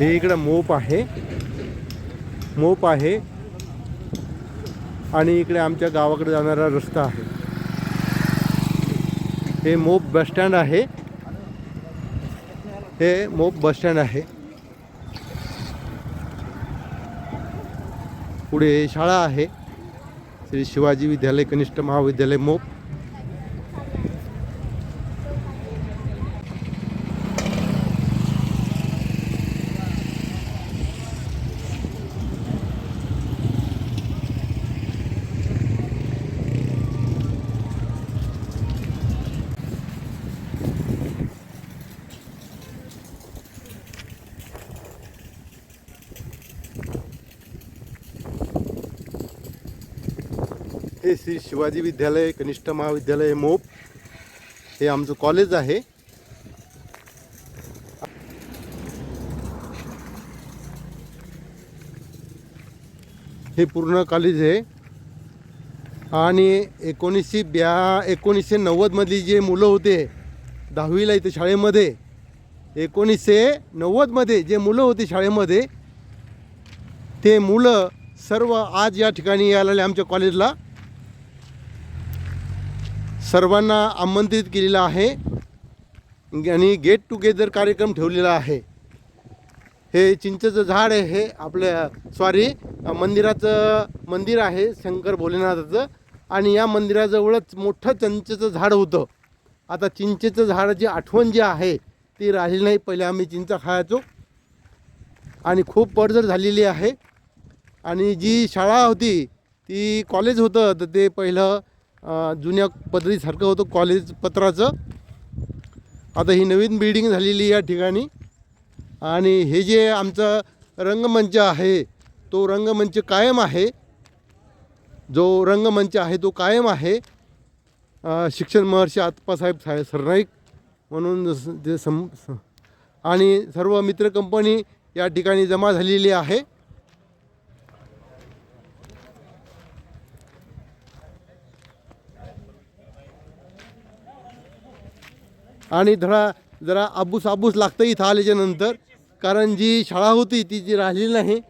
हे इकडं मोप आहे. मोप आहे. आणि इकडे आमच्या गावाकडे जाणारा रस्ता आहे. हे मोप बसस्टँड आहे. हे मोप बसस्टँड आहे. पुढे शाळा आहे. श्री शिवाजी विद्यालय कनिष्ठ महाविद्यालय मोप. हे श्री शिवाजी विद्यालय कनिष्ठ महाविद्यालय मोप हे आमचं कॉलेज आहे. हे पूर्ण कॉलेज आहे. आणि एकोणीसशे ब्या एकोणीसशे नव्वदमधली जे मुलं होते दहावीला इथे शाळेमध्ये एकोणीसशे नव्वदमध्ये जे मुलं होती शाळेमध्ये ते मुलं सर्व आज या ठिकाणी यायला आमच्या कॉलेजला सर्वांना आमंत्रित केलेलं आहे. आणि गेट टुगेदर कार्यक्रम ठेवलेला आहे. हे चिंचेचं झाड आहे हे आपल्या सॉरी मंदिराचं मंदिर आहे शंकर भोलेनाथाचं. आणि या मंदिराजवळच मोठं चिंचेचं झाड होतं. आता चिंचेचं झाडाची आठवण जी आहे ती राहिली नाही. पहिले आम्ही चिंचा खायचो. आणि खूप पडझड झालेली आहे. आणि जी शाळा होती ती कॉलेज होतं तर ते पहिलं जुन्या पद्धतीसारखं होतं कॉलेज पत्राचं. आता ही नवीन बिल्डिंग झालेली या ठिकाणी. आणि हे जे आमचं रंगमंच आहे तो रंगमंच कायम आहे. जो रंगमंच आहे तो कायम आहे. शिक्षण महर्षी आत्पासाहेब साहेब सरनाईक म्हणून जसं ते सम स- आणि सर्व मित्र कंपनी या ठिकाणी जमा झालेली आहे. आणि थोडा जरा आबूस आबूस लागतं इथं आल्याच्यानंतर कारण जी शाळा होती ती जी राहिली नाही.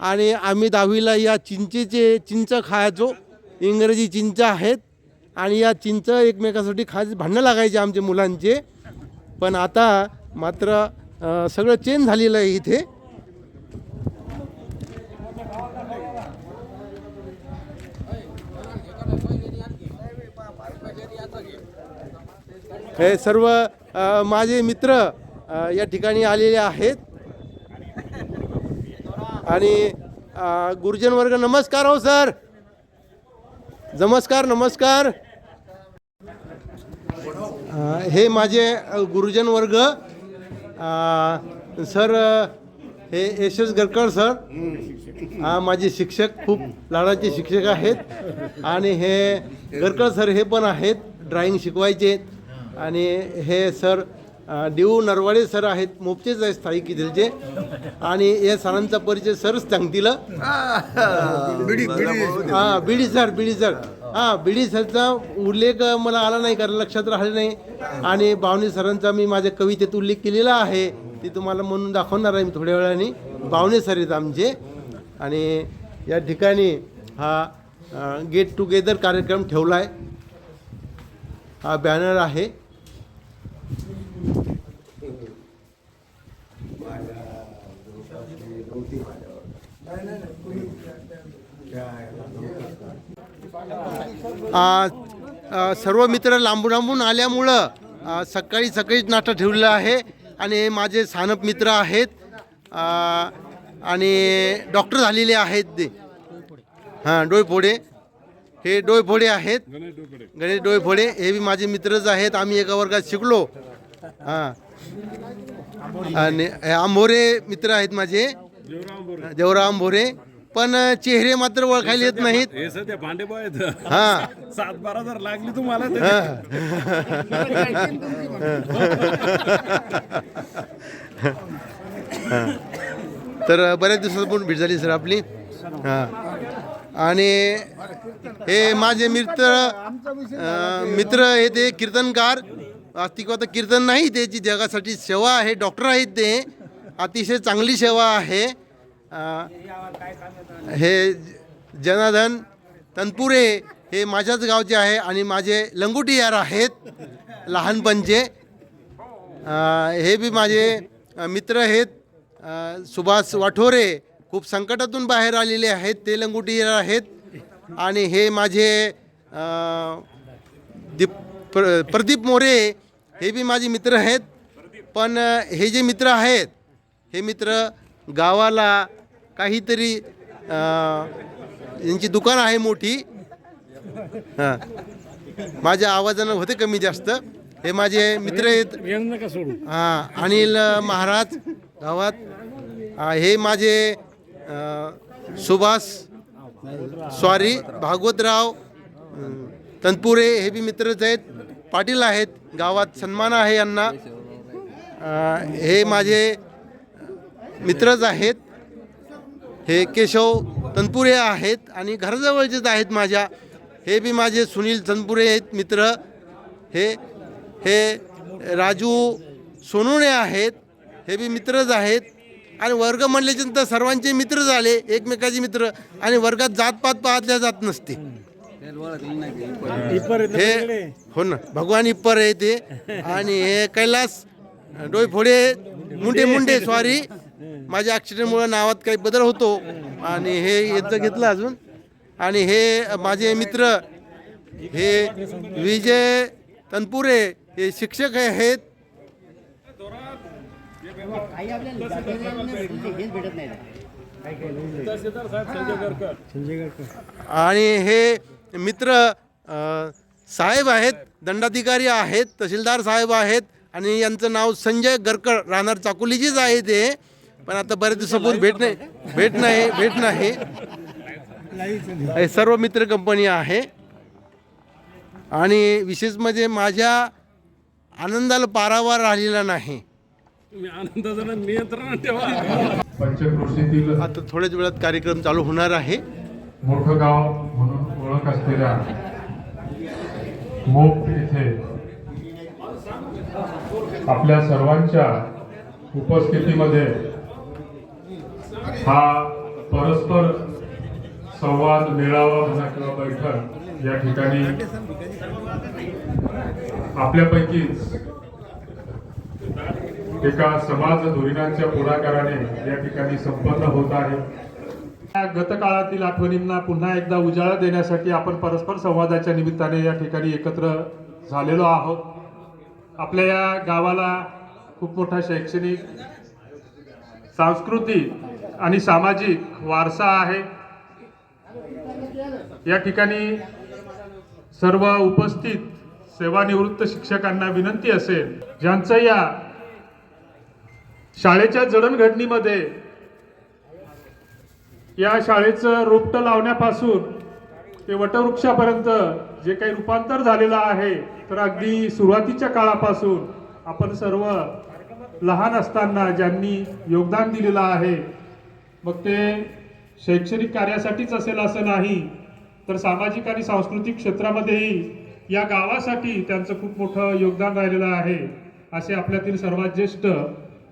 आणि आम्ही दहावीला या चिंचेचे चिंच खायचो. इंग्रजी चिंच आहेत. आणि या चिंच एकमेकासाठी खायचे भांडणं लागायचे आमच्या मुलांचे. पण आता मात्र सगळं चेंज झालेलं आहे इथे. हे सर्व माझे मित्र या ठिकाणी आलेले आहेत. आणि गुरुजन वर्ग नमस्कार हो सर. नमस्कार नमस्कार. हे माझे गुरुजन वर्ग सर हे यश एस गरकर सर. हा माझे शिक्षक खूप लाडाचे शिक्षक आहेत. आणि हे गरकर सर हे पण आहेत ड्रॉइंग शिकवायचे. आणि हे सर देऊ नरवाडे सर आहेत मोपचेच आहेत स्थायिक इथलचे आणि या सरांचा परिचय सरच सांगतील हां. B D sir B D sir. हां बिडी सरचा उल्लेख मला आला नाही कारण लक्षात राहिलं नाही. आणि बावणे सरांचा मी माझ्या कवितेत उल्लेख केलेला आहे ती तुम्हाला म्हणून दाखवणार आहे मी थोड्या वेळाने. बावणे सर आहेत आमचे. आणि या ठिकाणी हा गेट टुगेदर कार्यक्रम ठेवला आहे हा बॅनर आहे. सर्व मित्र लांबून लांबून आल्यामुळं सकाळी सकाळीच नाटक ठेवलेलं आहे आणि माझे सानप मित्र आहेत आणि डॉक्टर झालेले आहेत ते. हां डोयफोडे हे डोयफोडे आहेत. गणेश डोयफोडे हे बी माझे मित्रच आहेत. आम्ही एका वर्गात शिकलो. हां. आणि हे आंभोरे मित्र आहेत माझे. देवराम भोरे पण चेहरे मात्र ओळखायला येत नाहीत. हे सध्या भांडे आहेत. हां. सात बारा जर लागली तुम्हाला तर. तर बऱ्याच दिवसापूर्वी भेट झाली सर आपली. हां. आणि हे माझे मित्र अं, मित्र हे ते कीर्तनकार. आता कीर्तन नाही त्याची जगासाठी सेवा आहे डॉक्टर आहेत ते. अतिशय चांगली सेवा आहे. हे जनार्दन तनपुरे हे माझ्याच गावचे आहे आणि माझे लंगोटी यार आहेत लहानपणचे. हे बी माझे मित्र आहेत. सुभाष वाठोरे खूप संकटातून बाहेर आलेले आहेत. ते लंगोटी यार आहेत. आणि हे माझे दीप प्र प्रदीप मोरे हे बी माझे मित्र आहेत. पण हे जे मित्र आहेत हे मित्र गावाला काहीतरी यांची दुकान आहे मोठी. हां. माझ्या आवाजानं होते कमी जास्त. हे माझे मित्र आहेत. हां अनिल महाराज गावात. हे माझे सुभाष स्वारी भागवतराव तनपुरे हे बी मित्रच आहेत. पाटील आहेत. गावात सन्मान आहे यांना. हे माझे मित्रच आहेत. हे केशव तनपुरे आहेत आणि घराजवळचेच आहेत माझ्या. हे बी माझे सुनील तनपुरे आहेत मित्र. हे हे राजू सोनुणे आहेत. हे बी मित्रच आहेत. आणि वर्ग म्हणल्याच्यानंतर सर्वांचे मित्र झाले एकमेकाचे मित्र. आणि वर्गात जातपात पाहतल्या जात नसते. हे हो ना भगवान इप्पर आहे ते. आणि हे कैलास डोईफोडे मुंडे मुंडे सॉरी माझ्या ॲक्सिडेंटमुळे नावात काही बदल होतो आणि हे याचं घेतलं अजून. आणि हे माझे मित्र हे विजय तनपुरे हे शिक्षक आहेत. आणि हे मित्र साहेब आहेत दंडाधिकारी आहेत तहसीलदार साहेब आहेत आणि यांचं नाव संजय गरकर राहणार चाकोलीचीच आहे ते. पण आता बऱ्याच दिवसापूर्वी भेट नाही भेट नाही भेट नाही. हे सर्व मित्र कंपनी आहे. आणि विशेष म्हणजे माझ्या आनंदाला पारावार राहिलेला नाही. तुम्ही आनंदाचं नियंत्रण ठेवा पंचक्रोशीतील आता थोड्याच वेळात कार्यक्रम चालू होणार आहे. मोठं गाव म्हणून ओळख असलेल्या मोप येथे आपल्या सर्वांच्या उपस्थितीमध्ये हा परस्पर संवाद मेळावा म्हणा किंवा बैठक या ठिकाणी आपल्यापैकीच एका समाज धोरणांच्या पुढाकाराने या ठिकाणी संपन्न होत आहे. गतकाळातील आठवणींना पुन्हा एकदा उजाळा देण्यासाठी आपण परस्पर संवादाच्या निमित्ताने या ठिकाणी एकत्र झालेलो आहोत. आपल्या या गावाला खूप मोठा शैक्षणिक सांस्कृतिक आणि सामाजिक वारसा आहे. या ठिकाणी सर्व उपस्थित सेवानिवृत्त शिक्षकांना विनंती असेल ज्यांचं या शाळेच्या जडणघडणीमध्ये या शाळेचं रोपटं लावण्यापासून ते वटवृक्षापर्यंत जे काही रूपांतर झालेलं आहे तर अगदी सुरुवातीच्या काळापासून आपण सर्व लहान असताना ज्यांनी योगदान दिलेलं आहे मग ते शैक्षणिक कार्यासाठीच असेल असं नाही तर सामाजिक आणि सांस्कृतिक क्षेत्रामध्येही या गावासाठी त्यांचं खूप मोठं योगदान राहिलेलं आहे असे आपल्यातील सर्वात ज्येष्ठ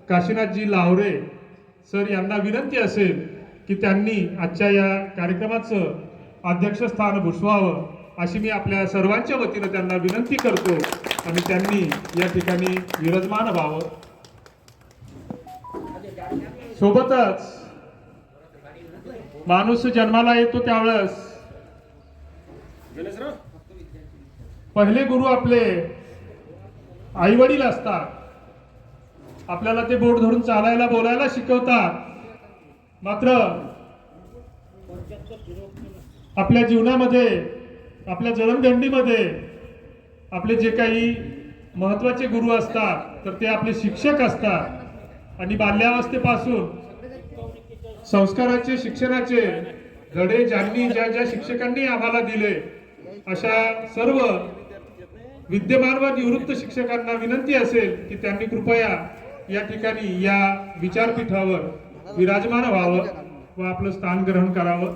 काशीनाथजी लावरे सर यांना विनंती असेल की त्यांनी आजच्या या कार्यक्रमाचं अध्यक्षस्थान भूषवावं अशी मी आपल्या सर्वांच्या वतीनं त्यांना विनंती करतो आणि त्यांनी या ठिकाणी विराजमान व्हावं. सोबतच माणूस जन्माला येतो त्यावेळेस. पहिले गुरु आपले आई वडील असतात. आपल्याला ते बोट धरून चालायला बोलायला शिकवतात. मात्र आपल्या जीवनामध्ये आपल्या जडणघडणीमध्ये आपले जे काही महत्त्वाचे गुरु असतात तर ते आपले शिक्षक असतात. आणि बाल्यावस्थेपासून संस्काराचे शिक्षणाचे धडे ज्यांनी ज्या ज्या शिक्षकांनी आम्हाला दिले अशा सर्व विद्यमान व निवृत्त शिक्षकांना विनंती असेल की त्यांनी कृपया या ठिकाणी या विचारपीठावर विराजमान व्हावं व आपलं स्थान ग्रहण करावं.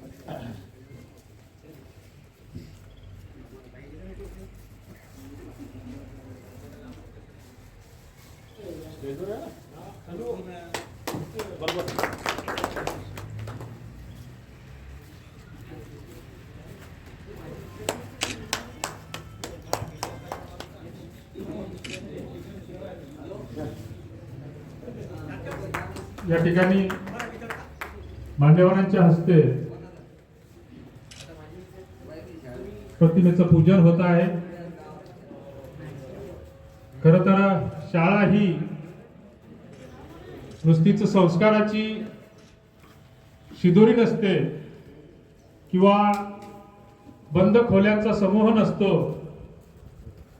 या ठिकाणी मान्यवरांच्या हस्ते प्रतिमेचं पूजन होत आहे. खर तर शाळा ही नुसतीच संस्काराची शिदोरी नसते किंवा बंद खोल्यांचा समूह नसतो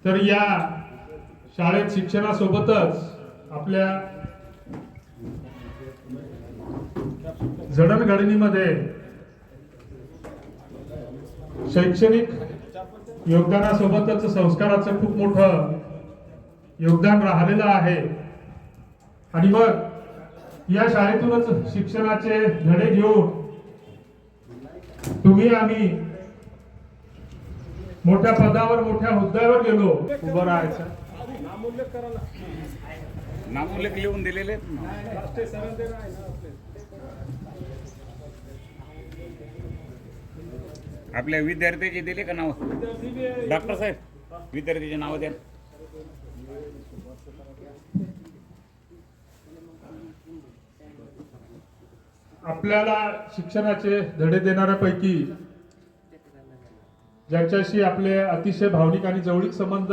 तर या शाळेत शिक्षणासोबतच आपल्या जडणघडणीमध्ये शैक्षणिक योगदानासोबतच संस्काराचं खूप मोठं योगदान राहिलेलं आहे. आणि मग या शाळेतूनच शिक्षणाचे धडे घेऊन तुम्ही आम्ही मोठ्या पदावर मोठ्या हुद्द्यावर गेलो. उभं राहायचं. नामोल्लेख लिहून दिलेले आहेत ना. राष्ट्रीय सरांचे आहे ना आपले. आपल्या विद्यार्थ्याचे दिले का नाव? डॉक्टर साहेब विद्यार्थ्याचे नाव द्या. आपल्याला शिक्षणाचे धडे देणाऱ्यापैकी ज्यांच्याशी आपले अतिशय भावनिक आणि जवळीक संबंध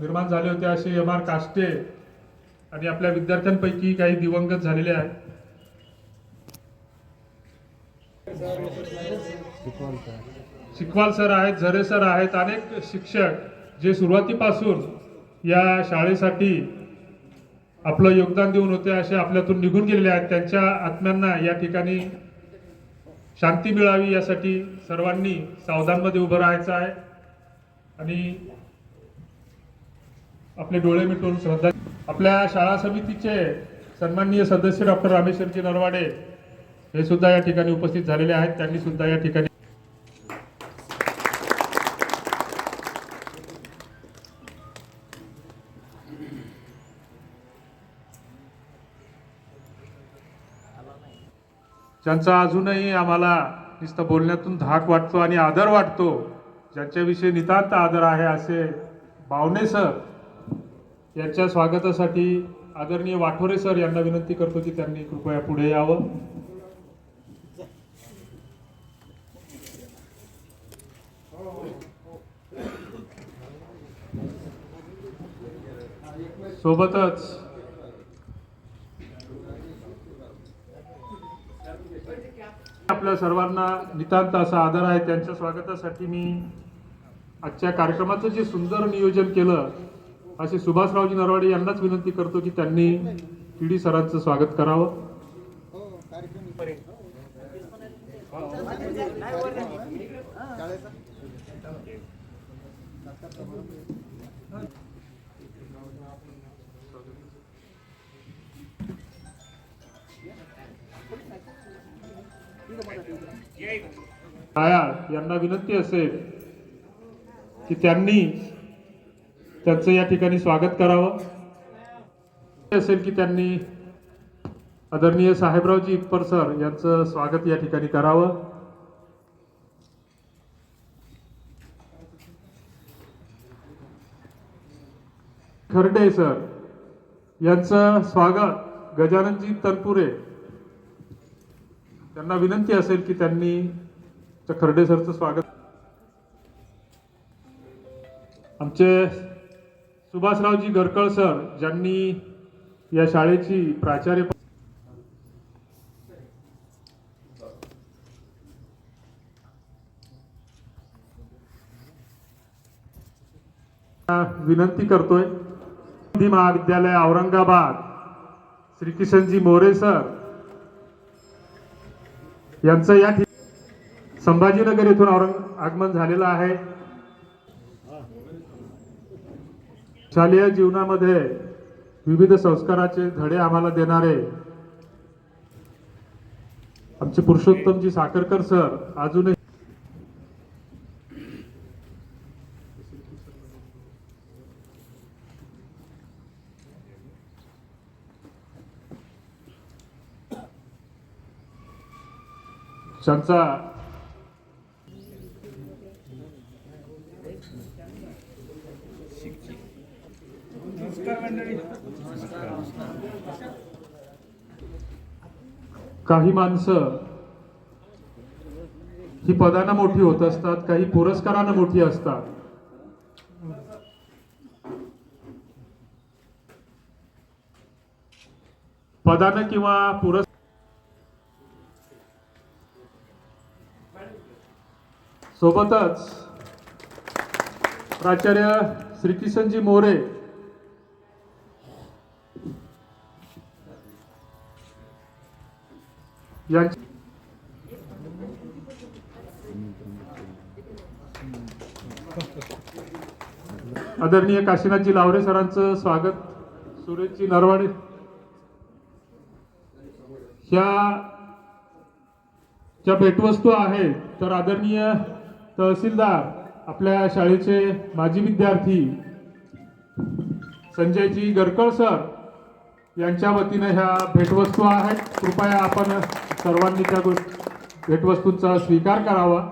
निर्माण झाले होते असे एम आर काष्टे आणि आपल्या विद्यार्थ्यांपैकी काही दिवंगत झालेले आहेत. शिकवाल सर आहेत झरे सर आहेत अनेक शिक्षक जे सुरुवातीपासून या शाळेसाठी आपलं योगदान देऊन होते असे आपल्यातून निघून गेलेले आहेत. त्यांच्या आत्म्यांना या ठिकाणी शांती मिळावी यासाठी सर्वांनी सावधानमध्ये उभं राहायचं आहे. आणि आपले डोळे मिटवून श्रद्धा आपल्या शाळा समितीचे सन्माननीय सदस्य डॉक्टर रामेश्वरजी नरवाडे हे सुद्धा या ठिकाणी उपस्थित झालेले आहेत. त्यांनी सुद्धा या ठिकाणी ज्यांचा अजूनही आम्हाला नुसतं बोलण्यातून धाक वाटतो आणि आदर वाटतो. ज्यांच्याविषयी नितांत आदर आहे असे बावणे सर यांच्या स्वागतासाठी आदरणीय वाठोरे सर यांना विनंती करतो की त्यांनी कृपया पुढे यावं. सोबतच आपल्या सर्वांना नितांत असा आदर आहे. त्यांच्या स्वागतासाठी मी आजच्या कार्यक्रमाचं जे सुंदर नियोजन केलं असे सुभाषरावजी नरवाडे यांनाच विनंती करतो की त्यांनी पीडी सरांचं स्वागत करावं. छाया यांना विनंती असेल की त्यांनी त्यांचं या ठिकाणी स्वागत करावं. असेल की त्यांनी आदरणीय साहेबरावजी इप्पर सर यांचं स्वागत या ठिकाणी करावं. खरडे सर यांचं स्वागत गजाननजी तनपुरे त्यांना विनंती असेल की त्यांनी खर्डे सरचं स्वागत आमचे सुभाषरावजी गरकळ सर ज्यांनी या शाळेची प्राचार्य विनंती करतोय. महाविद्यालय औरंगाबाद. श्रीकिशनजी मोरे सर. यांचं या ठिकाणी संभाजीनगर येथून औरंग आगमन झालेलं आहे. शालेय जीवनामध्ये विविध संस्काराचे धडे आम्हाला देणारे आमचे पुरुषोत्तमजी साखरकर सर अजूनही चर्चा. काही माणसं ही पदानं मोठी होत असतात काही पुरस्कारानं मोठी असतात. पदानं किंवा पुरस् सोबतच प्राचार्य श्रीकिशनजी मोरे. यांची आदरणीय काशीनाथजी लावरे सरांचं स्वागत. सुरेशजी नरवाडे ह्या ज्या भेटवस्तू आहेत तर आदरणीय तहसीलदार आपल्या शाळेचे माजी विद्यार्थी संजयजी गरकळ सर यांच्या वतीनं ह्या भेटवस्तू आहेत. कृपया आपण सर्वांनी त्या भेटवस्तूंचा स्वीकार करावा.